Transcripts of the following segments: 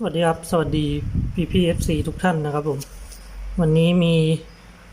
สวัสดีครับ สวัสดีพี่พีเอฟซีทุกท่านนะครับผม วันนี้มี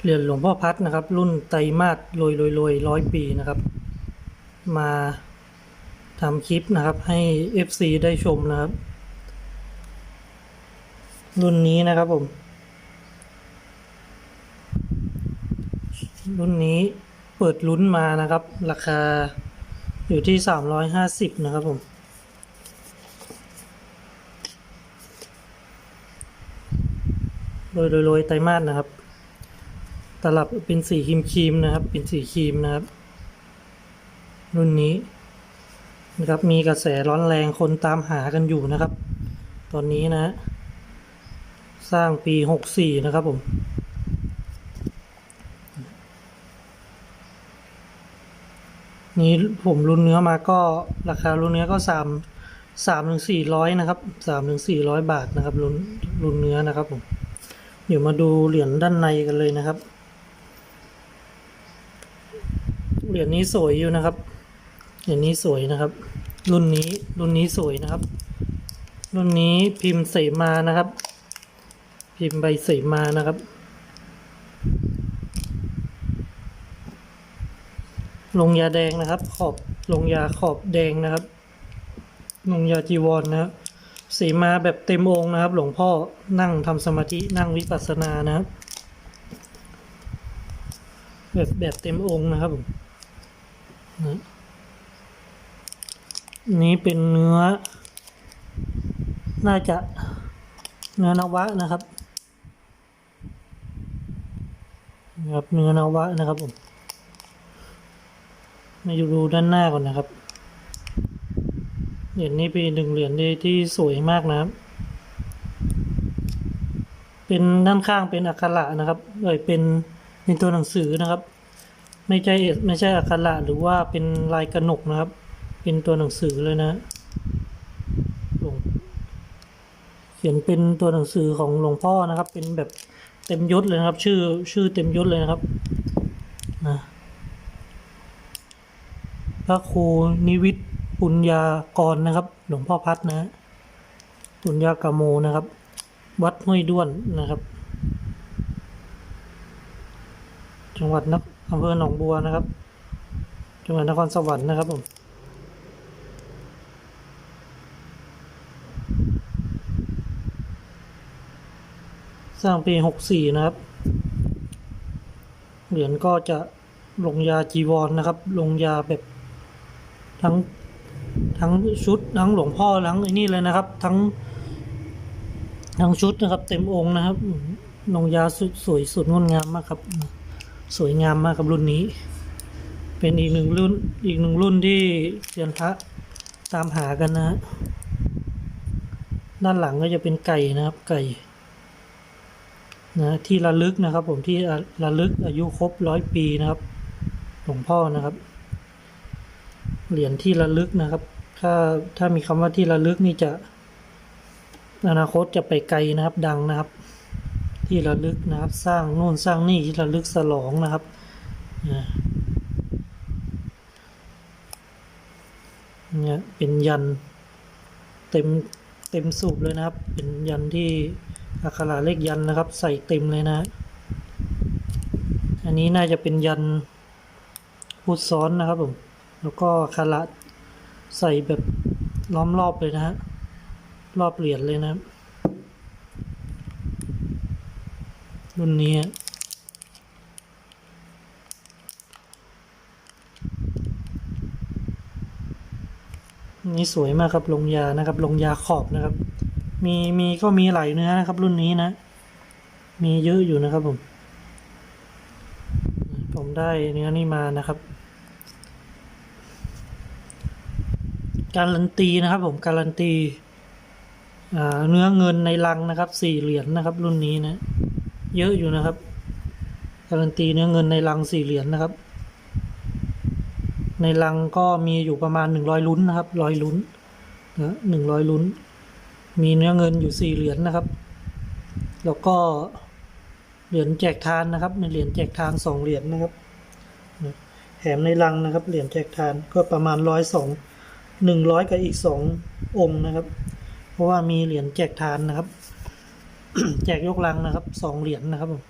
เหรียญหลวงพ่อพัดนะครับ รุ่นไตรมาสรวยรวยรวยร้อยปีนะครับ มาทำคลิปนะครับให้ FC ได้ชมนะครับ รุ่นนี้นะครับผม รุ่นนี้เปิดลุ้นมานะครับ ราคาอยู่ที่ 350 นะครับผม โรยโรยโรยไตรมาสนะครับ ตลับเป็นสีครีมครีมนะครับ เป็นสีครีมนะครับ รุ่นนี้นะครับ มีกระแสร้อนแรงคนตามหากันอยู่นะครับ ตอนนี้นะ สร้างปีหกสี่นะครับผมนี้ผมรุ่นเนื้อมาก็ราคารุ่นเนื้อก็สามสามถึงสี่ร้อยนะครับสามถึงสี่ร้อยบาทนะครับรุ่นรุ่นเนื้อนะครับผม เดี๋ยวมาดูเหรียญด้านในกันเลยนะครับ เหรียญนี้สวยอยู่นะครับ เหรียญนี้สวยนะครับ รุ่นนี้รุ่นนี้สวยนะครับ รุ่นนี้พิมพ์เสมานะครับ พิมพ์ใบเสมานะครับ ลงยาแดงนะครับ ขอบลงยาขอบแดงนะครับ ลงยาจีวรนะครับ สีมาแบบเต็มองค์นะครับ หลวงพ่อนั่งทำสมาธินั่งวิปัสสนานะครับ แบบแบบเต็มองค์นะครับผมนี้เป็นเนื้อ น่าจะเนื้อนวะนะครับนะครับเนื้อนวะนะครับผมมาดูด้านหน้าก่อนนะครับ เหรียญนี้เป็นหนึ่งเหรียญที่สวยมากนะครับ เป็นด้านข้างเป็นอักขระนะครับเอ่ยเป็นเป็นตัวหนังสือนะครับ ไม่ใช่ไม่ใช่อักขระหรือว่าเป็นลายกระหนกนะครับ เป็นตัวหนังสือเลยนะหลวงเขียนเป็นตัวหนังสือของหลวงพ่อนะครับ เป็นแบบเต็มยศเลยนะครับ ชื่อชื่อเต็มยศเลยนะครับนะพระครูนิวิทย์ ปุญญากรนะครับ หลวงพ่อพัดนะฮะปุญญากาโมนะครับ วัดห้วยด้วนนะครับ จังหวัดนครอำเภอหนองบัวนะครับ จังหวัดนครสวรรค์นะครับผมสร้างปีหกสี่นะครับ เหรียญก็จะลงยาจีวรนนะครับ ลงยาแบบทั้ง ทั้งชุดทั้งหลวงพ่อทั้งไอ้นี่เลยนะครับ ทั้ง ทั้งชุดนะครับ เต็มองค์นะครับอืมลงยาสวยสุดงดงามมากครับ สวยงามมากครับรุ่นนี้ เป็นอีกหนึ่งรุ่นอีกหนึ่งรุ่นที่เซียนพระตามหากันนะด้านหลังก็จะเป็นไก่นะครับ ไก่นะที่ระลึกนะครับ ผมที่ระลึกอายุครบร้อยปีนะครับหลวงพ่อนะครับ เหรียญที่ระลึกนะครับ ถ้าถ้ามีคำว่าที่ระลึกนี่จะอนาคตจะไปไกลนะครับดังนะครับ ที่ระลึกนะครับสร้างโน่นสร้างนี่ที่ระลึกสลองนะครับเนี่ยเป็นยันเต็มเต็มสูบเลยนะครับ เป็นยันที่อักขระเลขยันนะครับ ใส่เต็มเลยนะ อันนี้น่าจะเป็นยันพุทธซ้อนนะครับผมแล้วก็คาระ ใส่แบบล้อมรอบเลยนะฮะ รอบเหรียญเลยนะครับรุ่นนี้นี่สวยมากครับลงยานะครับ ลงยาขอบนะครับ มีมีก็มีหลายเนื้อนะครับ รุ่นนี้นะ มีเยอะอยู่นะครับผม ผมได้เนื้อนี่มานะครับ การันตีนะครับผมการันตีเนื้อเงินในลังนะครับสี่เหรียญนะครับ รุ่นนี้นะ เยอะอยู่นะครับ การันตีเนื้อเงินในลังสี่เหรียญนะครับ ในลังก็มีอยู่ประมาณหนึ่งร้อยลุ้นนะครับร้อยลุ้นนะหนึ่งร้อยลุ้น มีเนื้อเงินอยู่สี่เหรียญนะครับ แล้วก็เหรียญแจกทานนะครับมีเหรียญแจกทานสองเหรียญนะครับแถมในลังนะครับ เหรียญแจกทานก็ประมาณร้อยสอง หนึ่งร้อยกับอีกสององค์นะครับผราะว่ามีเหรียญแจกทานนะครับ แจกยกลังนะครับสองเหรียญนะครับผม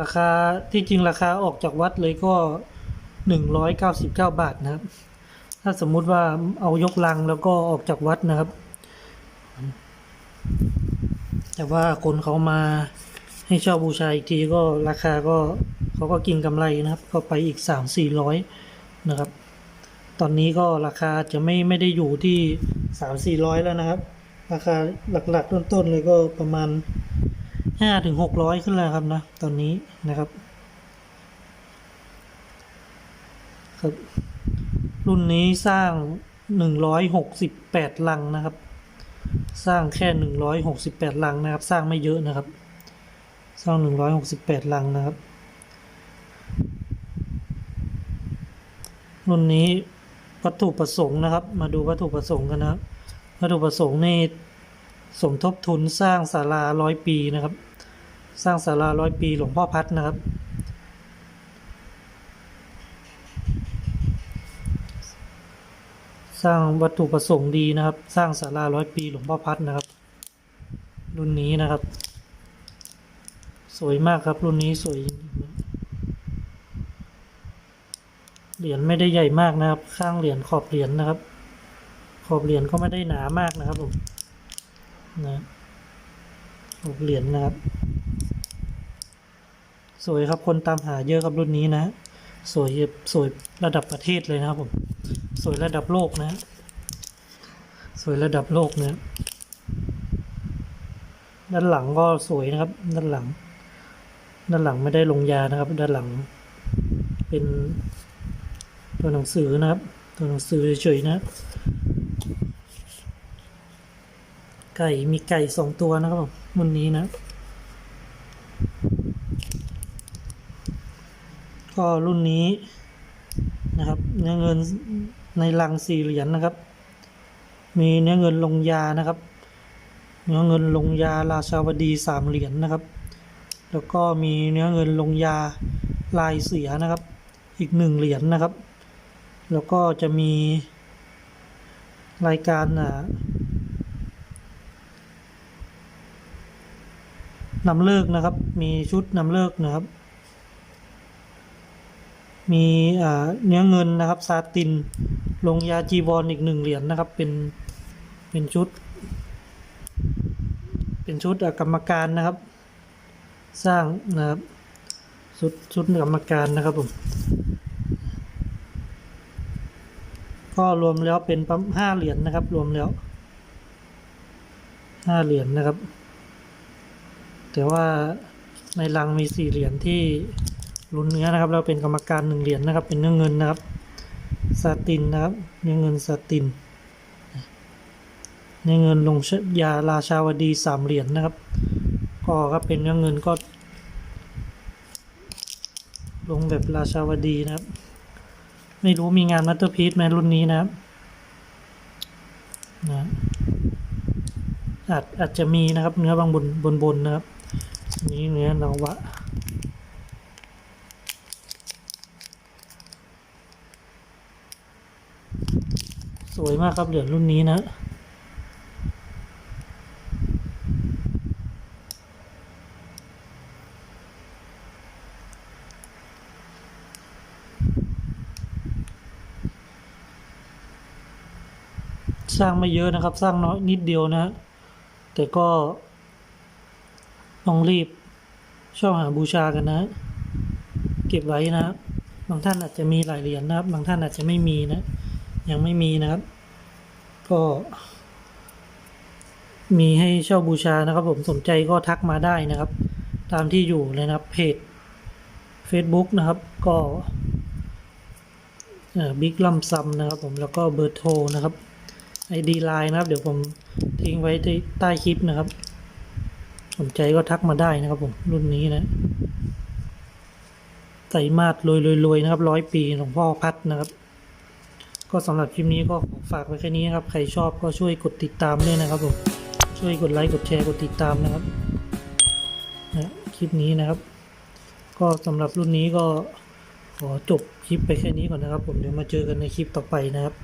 ราคาที่จริงราคาออกจากวัดเลยก็หนึ่งร้อยเก้าสิบเก้าบาทนะครับ ถ้าสมมุติว่าเอายกลังแล้วก็ออกจากวัดนะครับ แต่ว่าคนเขามา ให้เช่าบูชาอีกทีก็ราคาก็เขาก็กินกำไรนะครับ ก็ไปอีกสามสี่ร้อยนะครับ ตอนนี้ก็ราคาจะไม่ไม่ได้อยู่ที่สามสี่ร้อยแล้วนะครับ ราคาหลักๆต้นๆเลยก็ประมาณห้าถึงหกร้อยขึ้นแล้วครับนะ ตอนนี้นะครับครับรุ่นนี้สร้างหนึ่งร้อยหกสิบแปดลังนะครับ สร้างแค่หนึ่งร้อยหกสิบแปดลังนะครับ สร้างไม่เยอะนะครับ สร้างหนึ่งร้อยหกสิบแปดลังนะครับ รุ่นนี้วัตถุประสงค์นะครับ มาดูวัตถุประสงค์กันนะครับ วัตถุประสงค์นี่สมทบทุนสร้างศาลาร้อยปีนะครับ สร้างศาลาร้อยปีหลวงพ่อพัดนะครับ สร้างวัตถุประสงค์ดีนะครับ สร้างศาลาร้อยปีหลวงพ่อพัดนะครับ รุ่นนี้นะครับ สวยมากครับ รุ่นนี้สวยจริงเหรียญไม่ได้ใหญ่มากนะครับ ข้างเหรียญขอบเหรียญนะครับ ขอบเหรียญก็ไม่ได้หนามากนะครับผมนะขอบเหรียญนะครับ สวยครับคนตามหาเยอะครับรุ่นนี้นะ สวยสวยระดับประเทศเลยนะครับผม สวยระดับโลกนะ สวยระดับโลกนะด้านหลังก็สวยนะครับ ด้านหลัง ด้านหลังไม่ได้ลงยานะครับ ด้านหลัง เป็นตัวหนังสือนะครับ ตัวหนังสือเฉยๆนะ ไก่มีไก่สองตัวนะครับผมรุ่นนี้นะ ก็รุ่นนี้นะครับ เนื้อเงินในลังสี่เหรียญนะครับ มีเนื้อเงินลงยานะครับ เนื้อเงินลงยาราชาวดีสามเหรียญนะครับ แล้วก็มีเนื้อเงินลงยาลายเสียนะครับ อีกหนึ่งเหรียญนะครับ แล้วก็จะมีรายการอ่านำเลิกนะครับ มีชุดนำเลิกนะครับ มีอ่าเนื้อเงินนะครับ ซาติน ลงยาจีวรอีกหนึ่งเหรียญนะครับ เป็น เป็นชุด เป็นชุดกรรมการนะครับ สร้างนะครับชุดชุดกรรมการนะครับผม ก็รวมแล้วเป็นปั๊มห้าเหรียญนะครับ รวมแล้วห้าเหรียญนะครับ แต่ว่าในลังมีสี่เหรียญที่ลุ้นเนื้อนะครับเราเป็นกรรมการหนึ่งเหรียญนะครับ เป็นเนื้อเงินนะครับซาตินนะครับ เนื้อเงินซาตินเนื้อเงินลงยาราชาวดีสามเหรียญนะครับ ก็ก็เป็นเนื้อเงินก็ ลงแบบราชาวดีนะครับ ไม่รู้มีงานมัตเตอร์พีซไหมรุ่นนี้นะครับนะอาจอาจจะมีนะครับ เนื้อบางบนบนบนนะครับนี้เนื้อนาวะสวยมากครับเหรียญรุ่นนี้นะ สร้างไม่เยอะนะครับ สร้างน้อยนิดเดียวนะแต่ก็ ต้องรีบชอบหาบูชากันนะ เก็บไว้นะครับ บางท่านอาจจะมีหลายเหรียญนะครับ บางท่านอาจจะไม่มีนะ ยังไม่มีนะครับ ก็ มีให้เช่าบูชานะครับ ผมสนใจก็ทักมาได้นะครับ ตามที่อยู่เลยนะครับเพจ Facebook นะครับ ก็บิ๊กลัมซัมนะครับ ผมแล้วก็เบอร์โทรนะครับ ID Line นะครับ เดี๋ยวผมทิ้งไว้ที่ใต้คลิปนะครับ สนใจก็ทักมาได้นะครับผมรุ่นนี้นะไตรมาสรวยรวยนะครับร้อยปีหลวงพ่อพัดนะครับ ก็สำหรับคลิปนี้ก็ฝากไว้แค่นี้ครับ ใครชอบก็ช่วยกดติดตามด้วยนะครับผมช่วยกดไลค์กดแชร์กดติดตามนะครับนะคลิปนี้นะครับ ก็สำหรับรุ่นนี้ก็ขอจบคลิปไปแค่นี้ก่อนนะครับ ผมเดี๋ยวมาเจอกันในคลิปต่อไปนะครับ